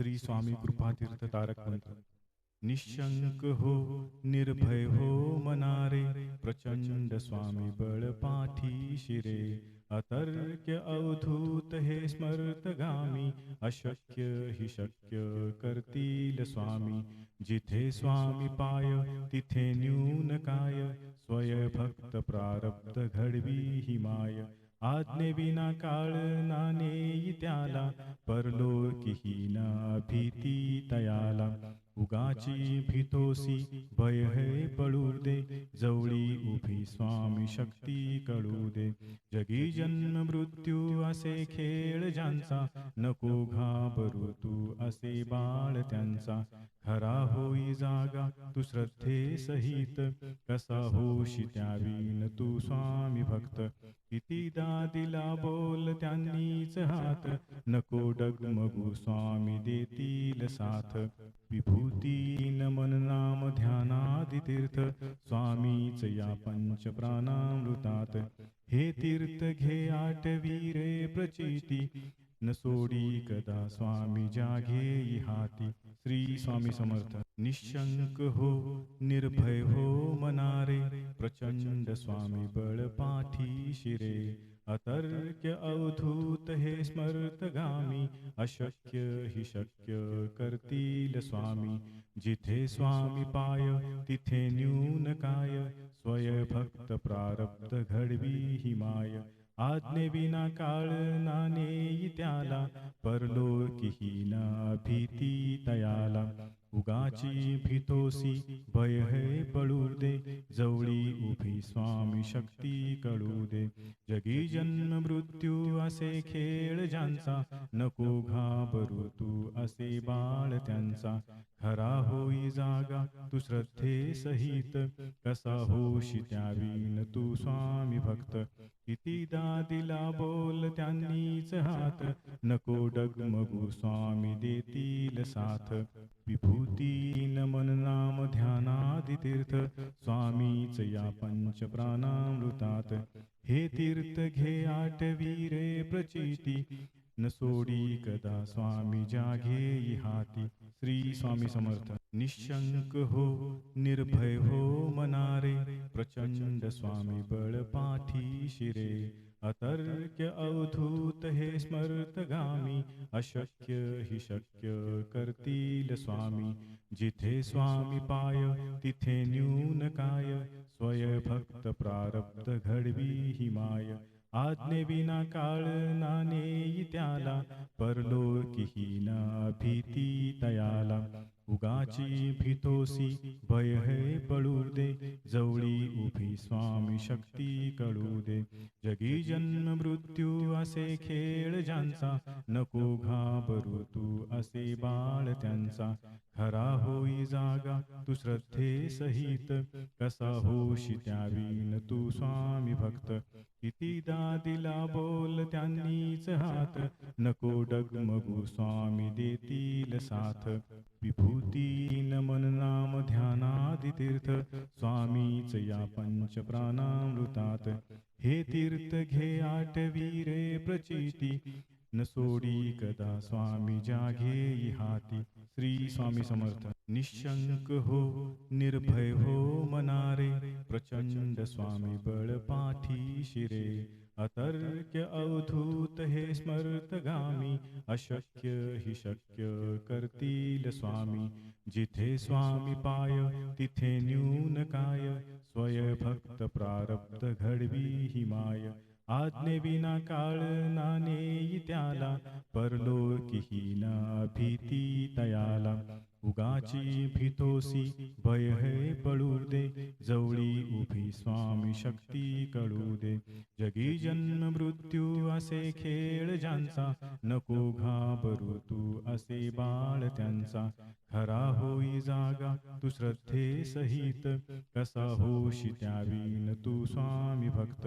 श्री स्वामी कृपा तीर्थ तारक मंत्र। निशंक हो निर्भय हो मनारे। प्रचंड स्वामी बळ पाठी शिरे। अतर्क्य अवधूत हे स्मर्तगामी अशक्य हि शक्य करतील स्वामी। जिथे स्वामी पाय तिथे न्यून काय। स्वय भक्त प्रारब्ध घडवी हि माय। आज्ञे विना काल नाने त्याला परलोकी ना भीती तयाला उगाची भीतोसी भय हे पळू दे जवळी उभी स्वामी शक्ती कळू दे। जगी जन्म मृत्यू, असे खेळ ज्यांचा, नको घाबरू तू असे बाळ त्यांचा। खरा होई जागा, तू श्रद्धे सहित, कसा होशी त्यावीन तू स्वामी भक्त। कितीदा दिला बोल त्यांनीच हात, नको डगमगू स्वामी देतील साथ। विभूती नमन नाम ध्यानादि तीर्थ स्वामीच या पंच प्राणामृतात। हे तीर्थ, घे आठवी रे प्रचिती। न सोडी कदा स्वामी जाघे हाती श्री स्वामी समर्थ। निशंक हो, निर्भय हो मनारे। प्रचंड स्वामी बळ पाठी शिरे। अतर्क्य अवधूत हे स्मर्तगामी, अशक्य हि शक्य करतील स्वामी। जिथे स्वामी पाय, तिथे न्यून काय स्वय भक्त प्रारब्ध घडवी हि माय आज्ञे विना काळ नाने त्याला, परलोकी ना भीती तयाला उगाची भीतोसी भय हे पळू दे जवळी उभी स्वामी शक्ती कळू दे जगी जन्म मृत्यू असे खेळ ज्यांचा, नको घाबरू तू असे बाळ त्यांचा। खरा होई जागा तू श्रद्धे सहित, कसा होशी त्यावीन तू स्वामी भक्त। कितीदा दिला बोल त्यांनीच हात. नको डगमगू स्वामी देतील साथ. विभूती नमन नाम ध्यानादि तीर्थ. स्वामीच या पंच प्राणामृतात हे तीर्थ घे आठवी रे प्रचिती. न सोडी कदा स्वामी जाघे हाती श्री स्वामी समर्थ। निशंक हो निर्भय हो मनारे। प्रचंड स्वामी बळ पाठी शिरे। अतर्क्य अवधूत हे स्मर्तगामी अशक्य हि शक्य करतील स्वामी। जिथे स्वामी पाय तिथे न्यून काय। स्वय भक्त प्रारब्ध घडवी हि माय आज्ञे विना काळ नाने त्याला परलोकी ना भीती तयाला उगाची भीतोसी भय हे पळू दे जवळी उभी स्वामी शक्ती कळू दे जगी जन्म मृत्यू असे खेळ ज्यांचा, नको घाबरू तू असे बाळ त्यांचा। खरा होई जागा, तू श्रद्धे सहित, कसा होशी त्यावीन तू स्वामी भक्त. कितीदा दिला बोल त्यांनीच हात, नको डगमगू स्वामी देतील साथ. विभूती नमन नाम ध्यानादि तीर्थ, स्वामीच या पंच प्राणामृतात. हे तीर्थ घे आठवी रे प्रचिती न सोडी कदा स्वामी जाघे हाती श्री स्वामी समर्थ। निशंक हो, निर्भय हो मनारे। प्रचंड स्वामी बळ पाठी शिरे। अतर्क अवधूत हे स्मर्तगामी अशक्य हि शक्य करतील स्वामी। जिथे स्वामी पाय, तिथे न्यून काय। स्वय भक्त प्रारब्ध घडवी हि माय। आज्ञे विना काल नाने त्याला परलोकी ना भीती तयाला उगाची भीतोसी भय हे पळू दे जवळी उभी स्वामी शक्ती कळू दे जगी जन्म मृत्यू, असे खेळ ज्यांचा, नको घाबरू तू असे बाळ त्यांचा। खरा होई जागा, तू श्रद्धे सहित, कसा होशी त्यावीन तू स्वामी भक्त।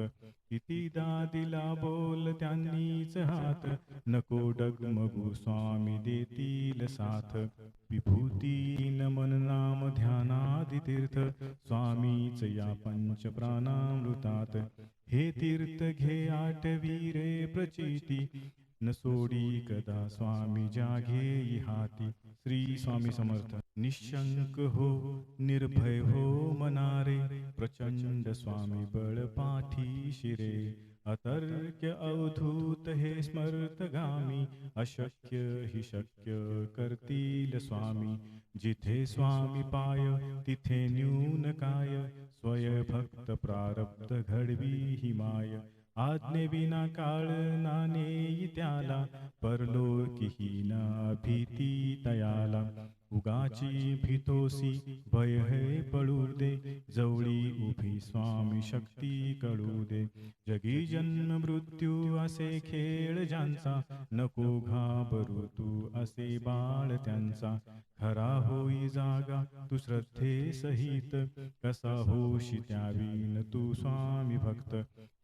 कितीदा दिला बोल त्यांनीच हात, नको डगमगू स्वामी देतील साथ। विभूती नमन नाम ध्यानादि तीर्थ स्वामीच या पंच प्राणामृतात हे तीर्थ, घे आठवी रे प्रचिती। न सोडी कदा स्वामी जाघे हाती श्री स्वामी समर्थ। निशंक हो, निर्भय हो मनारे। प्रचंड स्वामी बळ पाठी शिरे। अतर्क्य अवधूत हे स्मर्तगामी, अशक्य हि शक्य करतील स्वामी। जिथे स्वामी पाय, तिथे न्यून काय। स्वय भक्त प्रारब्ध घडवी हि माय। आज्ञे विना काळ नाने त्याला परलोकीही ना भीती तयाला उगाची भीतोसी, भय हे पळू दे जवळी उभी स्वामी शक्ती कळू दे जगी जन्म मृत्यू, असे खेळ ज्यांचा, नको घाबरू तू, असे बाळ त्यांचा। खरा होई जागा, तू श्रद्धे सहित, कसा होशी त्यावीन तू स्वामी भक्त।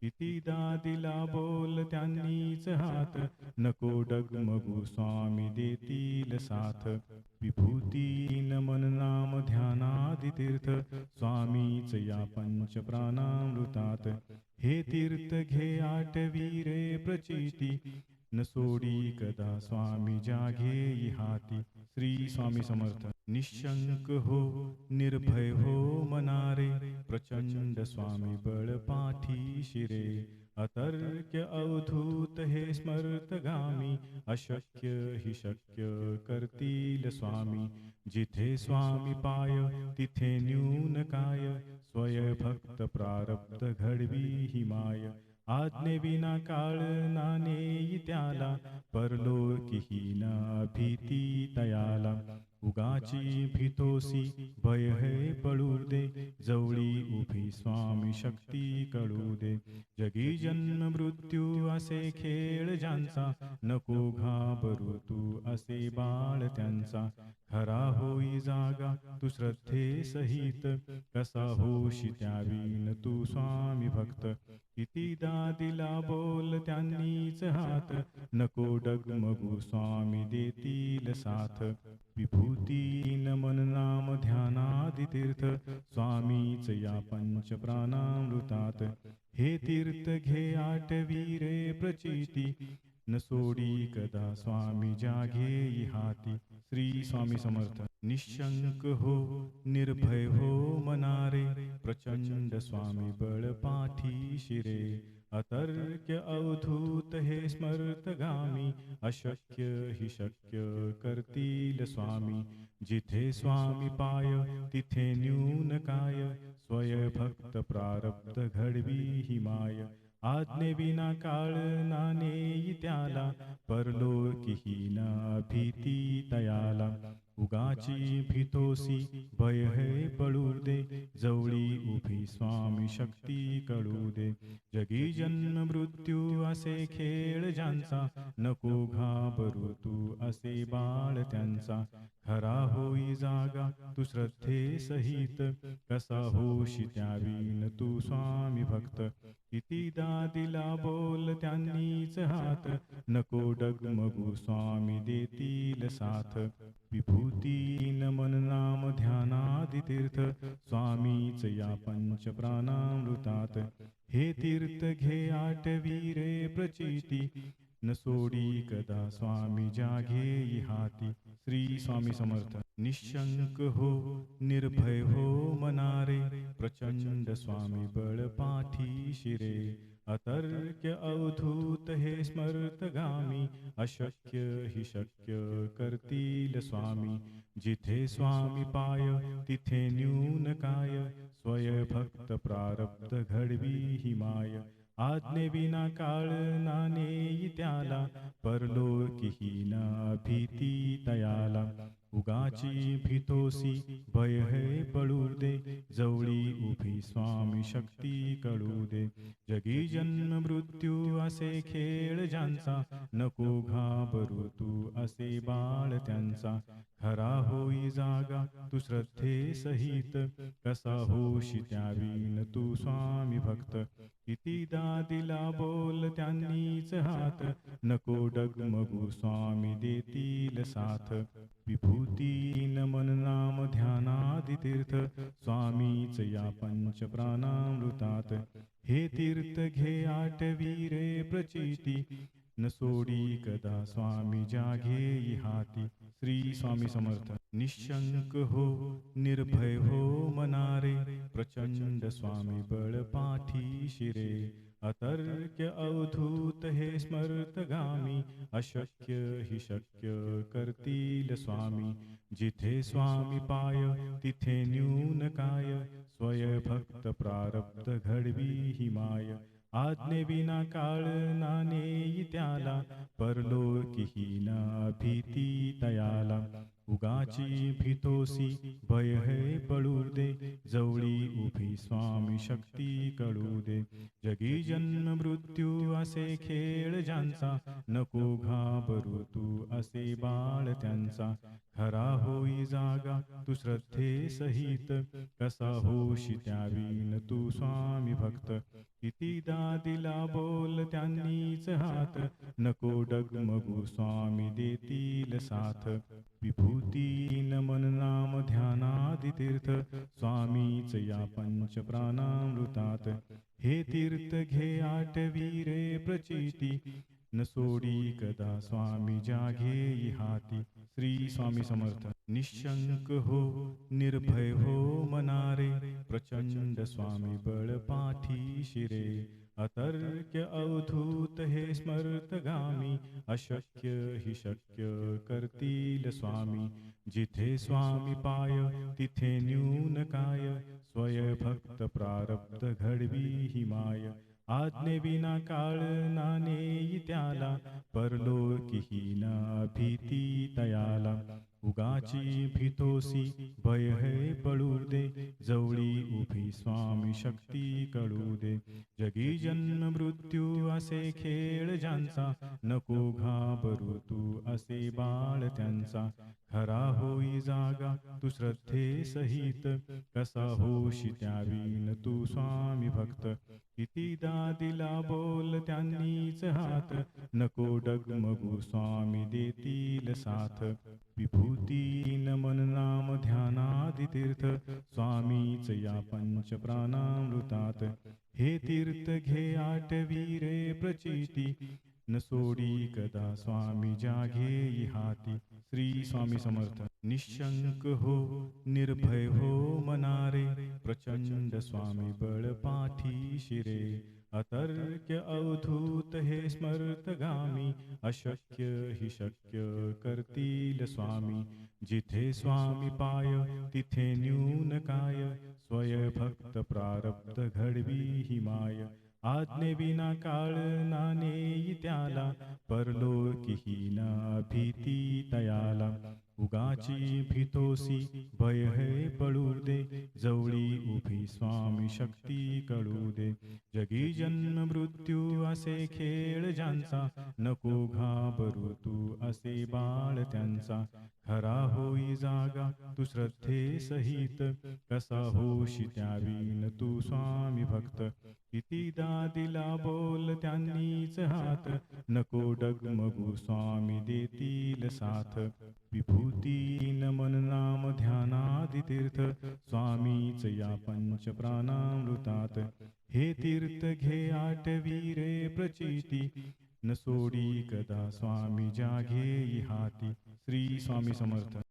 कितीदा दिला बोल त्यांनीच हात, नको डगमगू स्वामी देतील साथ। विभूतीन मन नाम ध्यानादि तीर्थ स्वामीच या पंच प्राणामृतात. हे तीर्थ घे आटवी रे प्रचिती न सोडी कदा स्वामी जागे हाती श्री स्वामी समर्थ. निशंक हो निर्भय हो मनारे प्रचंड स्वामी बळ पाठी शिरे. अतर्क्य अवधूत हे स्मर्तगामी, अशक्य हि शक्य करतील स्वामी। जिथे स्वामी पाय, तिथे न्यून काय। स्वय भक्त प्रारब्ध घडवी हि माय। आज्ञे विना काळ नाने त्याला परलोकीही ना भीती तयाला उगाची भीतोसी भय हे पळू दे जवळी उभी स्वामी शक्ती कळू दे जगी जन्म मृत्यू असे खेळ ज्यांचा नको घाबरू तू असे बाळ त्यांचा। खरा होई जागा तू श्रद्धे सहित कसा होशी त्यावीन तू स्वामी भक्त। कितीदा दिला बोल त्यांनीच हात। नको डगमगू स्वामी देतील साथ। विभूतीन मन नाम ध्यानादि तीर्थ स्वामीच या पंच प्राणामृतात हे तीर्थ, घे आठवी रे प्रचिती। न सोडी कदा स्वामी जाघे हाती श्री स्वामी समर्थ। निशंक हो, निर्भय हो मनारे। प्रचंड स्वामी बळ पाठी शिरे। अतर्क्य अवधूत हे स्मर्तगामी, अशक्य हि शक्य करतील स्वामी। जिथे स्वामी पाय, तिथे न्यून काय। स्वय भक्त प्रारब्ध घडवी हि माय। आज्ञे विना काळ नाने त्याला परलोकीही ना भीती तयाला उगाची भीतोसी, भय हे पळू दे जवळी उभी स्वामी शक्ती कळू दे जगी जन्म मृत्यू, असे खेळ ज्यांचा, नको घाबरू तू, असे बाळ त्यांचा। खरा होई जागा, तू श्रद्धे सहित, कसा होशी त्यावीन तू स्वामी भक्त। कितीदा दिला बोल त्यांनीच हात, नको डगमगू स्वामी देतील साथ। विभूतीन मन नाम ध्यानादि तीर्थ स्वामीच या पंच प्राणामृतात. हे तीर्थ घे आटवी रे प्रचिती न सोडी कदा स्वामी जागे हाती श्री स्वामी समर्थ. निशंक हो निर्भय हो मनारे प्रचंड स्वामी बळ पाठी शिरे. अतर्क्य अवधूत हे स्मर्तगामी, अशक्य ही शक्य करतील स्वामी। जिथे स्वामी पाय, तिथे न्यून काय स्वय भक्त प्रारब्ध घडवी ही माय। आज्ञे विना काळ नाने त्याला परलोकीही ना भीती तयाला उगाची भीतोसी भय हे पळू दे जवळी उभी स्वामी शक्ती कळू दे जगी जन्म मृत्यू असे खेळ ज्यांचा, नको घाबरू तू असे बाळ त्यांचा। खरा होई जागा, तू श्रद्धे सहित, कसा होशी त्यावीन तू स्वामी भक्त? कितीदा दिला बोल त्यांनीच हात, नको डगमगू स्वामी देतील साथ. विभूतीन मन नाम ध्यानादि तीर्थ स्वामीच या पंच प्राणामृतात. हे तीर्थ घे आठवी रे प्रचिती, न सोडी कदा स्वामी जाघे हाती श्री स्वामी समर्थ। निशंक हो, निर्भय हो मनारे प्रचंड स्वामी बळ पाठी शिरे। अतर्क्य अवधूत हे स्मर्तगामी अशक्य हि शक्य करतील स्वामी। जिथे स्वामी पाय, तिथे न्यून काय स्वय भक्त प्रारब्ध घडवी हि माय आज्ञे विना काळ नाने त्याला ही ना भीती तयाला उगाची भीतोसी भय है पळू दे जवळी उभी स्वामी शक्ती कळू दे। जगी जन्म मृत्यू असे खेळ ज्यांचा नको घाबरू तू असे बाळ त्यांचा खरा होई जागा तू श्रद्धे सहित, कसा होशी त्यावीन तू स्वामी भक्त। कितीदा दिला बोल त्यांनीच हात, नको डगमगू स्वामी देतील साथ। विभूती नमन नाम ध्यानादि तीर्थ स्वामीच या पंच प्राणामृतात. हे तीर्थ घे आटवी रे प्रचिती न सोडी कदा स्वामी जागे हाती श्री स्वामी समर्थ. निशंक हो निर्भय हो मनारे प्रचंड स्वामी बळ पाठी शिरे. अतर्क्य अवधूत हे स्मृत स्मर्तगामी, अशक्य हि शक्य करतील स्वामी। जिथे स्वामी पाय, तिथे न्यून काय। स्वय भक्त प्रारब्ध घडवी हि माय। आज्ञे विना काळ नाने त्याला, परलोकी ना भीती तयाला उगाची भितोसी भय है पळू दे जवळी उभी स्वामी शक्ती कळू दे जगी जन्म मृत्यू असे खेळ ज्यांचा नको घाबरू तू असे बाळ त्यांचा. खरा होई जागा तू श्रद्धे सहित कसा होशी त्यावीन तू स्वामी भक्त. कितीदा दिला बोल त्यांनीच हात नको डगमगू स्वामी देतील साथ. विभूती नमन नाम ध्यानादि तीर्थ स्वामीच या पंच प्राणामृतात हे तीर्थ, घे आठवी रे प्रचिती। न सोडी कदा स्वामी जाघे हाती श्री स्वामी समर्थ। निशंक हो, निर्भय हो मनारे। प्रचंड स्वामी बळ पाठी शिरे। अतर्क्य अवधूत हे स्मर्तगामी, अशक्य हि शक्य करतील स्वामी। जिथे स्वामी पाय, तिथे न्यून काय। स्वय भक्त प्रारब्ध घडवी हि माय। आज्ञे विना काळ नाने त्याला परलोकी ना भीती तयाला उगाची भीतोसी भय है पळू दे जवळी उभी स्वामी शक्ती कळू दे। जगी जन्म मृत्यू असे खेळ ज्यांचा नको घाबरू तू असे बाळ त्यांचा खरा होई जागा तू श्रद्धे सहित, कसा होशी त्यावीन तू स्वामी भक्त। कितीदा दिला बोल त्यांनीच हात नको डगमगू स्वामी देतील साथ। विभूती नमन नाम ध्यानादि तीर्थ। स्वामीच या पंच प्राणामृतात। हे तीर्थ घे आठवी रे प्रचिती। न सोडी कदा स्वामी जाघे हाती श्री स्वामी समर्थ।